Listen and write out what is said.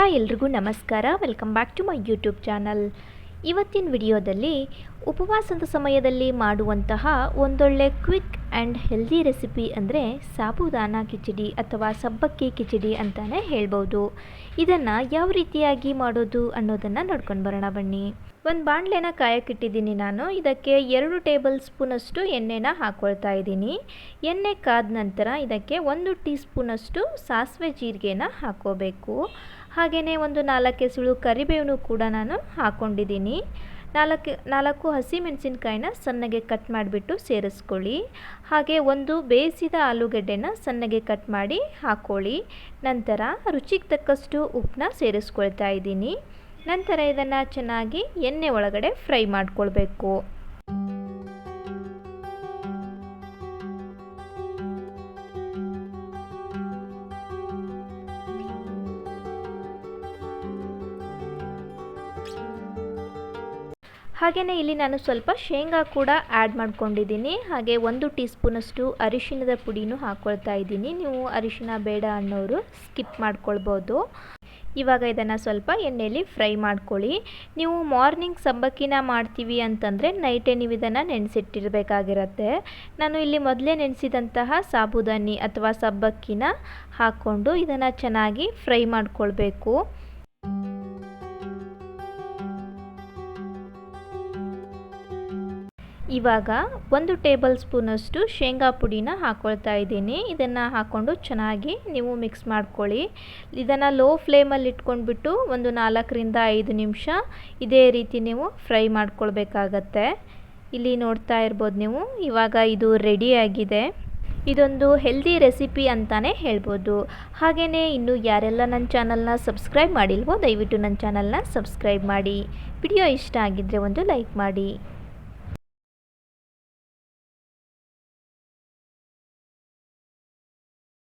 Hi ಎಲ್ರಿಗೂ ನಮಸ್ಕಾರ. Welcome back to my YouTube channel ಇವತ್ತಿನ ವಿಡಿಯೋದಲ್ಲಿ ಉಪವಾಸದ ಸಮಯದಲ್ಲಿ ಮಾಡುವಂತಹ ಒಂದೊಳ್ಳೆ ಕ್ವಿಕ್ ಆ್ಯಂಡ್ ಹೆಲ್ದಿ ರೆಸಿಪಿ ಅಂದರೆ ಸಾಬುದಾನ ಕಿಚಡಿ ಅಥವಾ ಸಬ್ಬಕ್ಕಿ ಕಿಚಡಿ ಅಂತಲೇ ಹೇಳ್ಬೋದು. ಇದನ್ನು ಯಾವ ರೀತಿಯಾಗಿ ಮಾಡೋದು ಅನ್ನೋದನ್ನು ನೋಡ್ಕೊಂಡು ಬರೋಣ ಬನ್ನಿ. ಒಂದು ಬಾಣಲೆನ ಕಾಯಕ್ಕಿಟ್ಟಿದ್ದೀನಿ ನಾನು. ಇದಕ್ಕೆ ಎರಡು ಟೇಬಲ್ ಸ್ಪೂನಷ್ಟು ಎಣ್ಣೆನ ಹಾಕ್ಕೊಳ್ತಾ ಇದ್ದೀನಿ. ಎಣ್ಣೆ ಕಾದ ನಂತರ ಇದಕ್ಕೆ ಒಂದು ಟೀ ಸ್ಪೂನಷ್ಟು ಸಾಸಿವೆ ಜೀರಿಗೆನ ಹಾಕ್ಕೋಬೇಕು ಹಾಗೆಯೇ ಒಂದು ನಾಲ್ಕು ಎಸಳು ಕರಿಬೇವನ್ನು ಕೂಡ ನಾನು ಹಾಕ್ಕೊಂಡಿದ್ದೀನಿ ನಾಲ್ಕು ನಾಲ್ಕು ಹಸಿಮೆಣಸಿನ್ಕಾಯಿನ ಸಣ್ಣಗೆ ಕಟ್ ಮಾಡಿಬಿಟ್ಟು ಸೇರಿಸ್ಕೊಳ್ಳಿ. ಹಾಗೆ ಒಂದು ಬೇಯಿಸಿದ ಆಲೂಗಡ್ಡೆನ ಸಣ್ಣಗೆ ಕಟ್ ಮಾಡಿ ಹಾಕ್ಕೊಳ್ಳಿ ನಂತರ ರುಚಿಗೆ ತಕ್ಕಷ್ಟು ಉಪ್ಪನ್ನ ಸೇರಿಸ್ಕೊಳ್ತಾ ಇದ್ದೀನಿ. ನಂತರ ಇದನ್ನು ಚೆನ್ನಾಗಿ ಎಣ್ಣೆ ಒಳಗಡೆ ಫ್ರೈ ಮಾಡ್ಕೊಳ್ಬೇಕು. ಹಾಗೆಯೇ ಇಲ್ಲಿ ನಾನು ಸ್ವಲ್ಪ ಶೇಂಗಾ ಕೂಡ ಆ್ಯಡ್ ಮಾಡ್ಕೊಂಡಿದ್ದೀನಿ. ಹಾಗೆ ಒಂದು ಟೀ ಸ್ಪೂನಷ್ಟು ಅರಿಶಿಣದ ಪುಡಿನೂ ಹಾಕ್ಕೊಳ್ತಾ ಇದ್ದೀನಿ. ನೀವು ಅರಿಶಿಣ ಬೇಡ ಅನ್ನೋರು ಸ್ಕಿಪ್ ಮಾಡ್ಕೊಳ್ಬೋದು. ಇವಾಗ ಇದನ್ನು ಸ್ವಲ್ಪ ಎಣ್ಣೆಯಲ್ಲಿ ಫ್ರೈ ಮಾಡ್ಕೊಳ್ಳಿ. ನೀವು ಮಾರ್ನಿಂಗ್ ಸಬ್ಬಕ್ಕಿನ ಮಾಡ್ತೀವಿ ಅಂತಂದರೆ ನೈಟೇ ನೀವು ಇದನ್ನು ನೆನೆಸಿಟ್ಟಿರಬೇಕಾಗಿರತ್ತೆ. ನಾನು ಇಲ್ಲಿ ಮೊದಲೇ ನೆನೆಸಿದಂತಹ ಸಾಬುದಾನಿ ಅಥವಾ ಸಬ್ಬಕ್ಕಿನ ಹಾಕ್ಕೊಂಡು ಇದನ್ನು ಚೆನ್ನಾಗಿ ಫ್ರೈ ಮಾಡ್ಕೊಳ್ಬೇಕು. ಇವಾಗ ಒಂದು ಟೇಬಲ್ ಸ್ಪೂನಷ್ಟು ಶೇಂಗಾ ಪುಡಿನ ಹಾಕ್ಕೊಳ್ತಾ ಇದ್ದೀನಿ. ಇದನ್ನು ಹಾಕ್ಕೊಂಡು ಚೆನ್ನಾಗಿ ನೀವು ಮಿಕ್ಸ್ ಮಾಡ್ಕೊಳ್ಳಿ. ಇದನ್ನು ಲೋ ಫ್ಲೇಮಲ್ಲಿ ಇಟ್ಕೊಂಡ್ಬಿಟ್ಟು ಒಂದು ನಾಲ್ಕರಿಂದ ಐದು ನಿಮಿಷ ಇದೇ ರೀತಿ ನೀವು ಫ್ರೈ ಮಾಡ್ಕೊಳ್ಬೇಕಾಗತ್ತೆ. ಇಲ್ಲಿ ನೋಡ್ತಾ ಇರ್ಬೋದು ನೀವು, ಇವಾಗ ಇದು ರೆಡಿಯಾಗಿದೆ ಇದೊಂದು ಹೆಲ್ದಿ ರೆಸಿಪಿ ಅಂತಲೇ ಹೇಳ್ಬೋದು. ಹಾಗೆಯೇ ಇನ್ನು ಯಾರೆಲ್ಲ ನನ್ನ ಚಾನಲ್ನ ಸಬ್ಸ್ಕ್ರೈಬ್ ಮಾಡಿಲ್ವೋ ದಯವಿಟ್ಟು ನನ್ನ ಚಾನಲ್ನ ಸಬ್ಸ್ಕ್ರೈಬ್ ಮಾಡಿ. ವಿಡಿಯೋ ಇಷ್ಟ ಆಗಿದ್ದರೆ ಒಂದು ಲೈಕ್ ಮಾಡಿ.